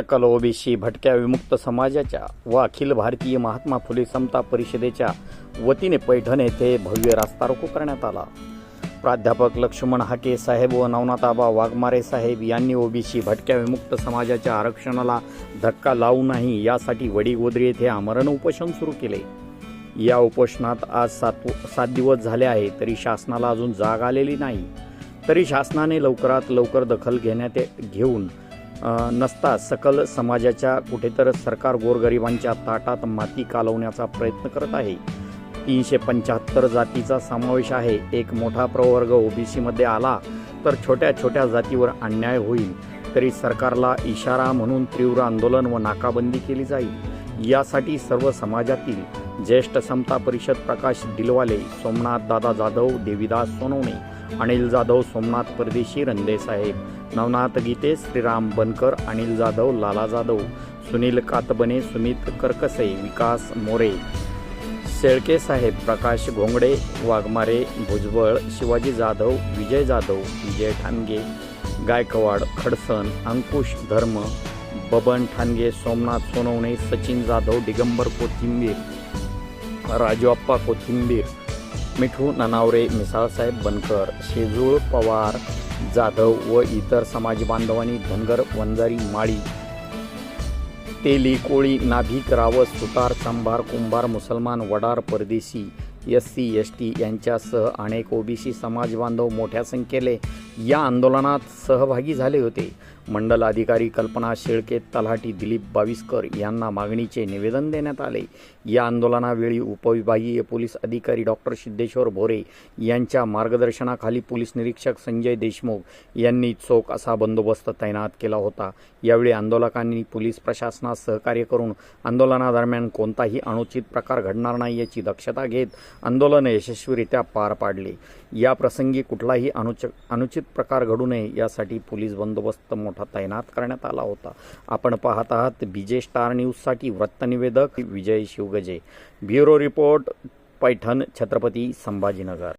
सकल ओबीसी भटक्या विमुक्त समाजाच्या व अखिल भारतीय महात्मा फुले समता परिषदेच्या वतीने पैठण येथे भव्य रास्ता रोको करण्यात आला. प्राध्यापक लक्ष्मण हाके साहेब व नवनाथाबा वाघमारे साहेब यांनी ओबीसी भटक्या विमुक्त समाजाच्या आरक्षणाला धक्का लावू नाही यासाठी वडीगोद्री येथे आमरण उपोषण सुरू केले. या उपोषणात आज सात सात दिवस झाले आहे तरी शासनाला अजून जाग आलेली नाही. तरी शासनाने लवकरात लवकर दखल घेण्यात घेऊन नसता सकल समाजाच्या कुठेतर सरकार गोरगरिबांच्या ताटात माती कालवण्याचा प्रयत्न करत आहे. तीनशे पंच्याहत्तर जातीचा समावेश आहे. एक मोठा प्रवर्ग ओबीसीमध्ये आला तर छोट्या छोट्या जातीवर अन्याय होईल. तरी सरकारला इशारा म्हणून तीव्र आंदोलन व नाकाबंदी केली जाईल. यासाठी सर्व समाजातील ज्येष्ठ समता परिषद प्रकाश दिलवाले सोमनाथ दादा जाधव देवीदास सोनवणे अनिल जाधव सोमनाथ परदेशी रंदे साहेब नवनाथ गीते श्रीराम बनकर अनिल जाधव लाला जाधव सुनील कातबने सुमित करकसे विकास मोरे शेळके साहेब प्रकाश घोंगडे वाघमारे भुजबळ शिवाजी जाधव विजय जाधव विजय ठाणगे गायकवाड खडसन अंकुश धर्म बबन ठाणगे सोमनाथ सोनवणे सचिन जाधव दिगंबर कोथिंबीर राजूआप्पा कोथिंबीर मिठू ननावरे मिसाळसाहेब बनकर शेजूळ पवार जाधव व इतर समाज बांधवांनी धनगर वंजारी माळी तेली कोळी नाभिक रावत सुतार संभार कुंभार मुसलमान वडार परदेशी एस सी एस टी यांच्यासह अनेक ओबीसी समाज बांधव मोठ्या संख्येने या आंदोलनात सहभागी झाले होते. मंडल अधिकारी कल्पना शेळके तलाठी दिलीप बाविस्कर यांना मागणीचे निवेदन देण्यात आले. या आंदोलनावेळी उपविभागीय पोलीस अधिकारी डॉक्टर सिद्धेश्वर भोरे यांच्या मार्गदर्शनाखाली पोलीस निरीक्षक संजय देशमुख यांनी चोख असा बंदोबस्त तैनात केला होता. यावेळी आंदोलकांनी पोलीस प्रशासनास सहकार्य करून आंदोलनादरम्यान कोणताही अनुचित प्रकार घडणार नाही याची दक्षता घेत आंदोलन यशस्वीरित्या पार पाडले. या प्रसंगी कुठलाही अनुच अनुचित प्रकार घडू नये यासाठी पोलीस बंदोबस्त मोठा तैनात करण्यात आला होता. आपण पाहत आहात बीजे स्टार न्यूजसाठी वृत्तनिवेदक Vijay Shivgaje. Bureau report Paithan Chhatrapati Sambhajinagar.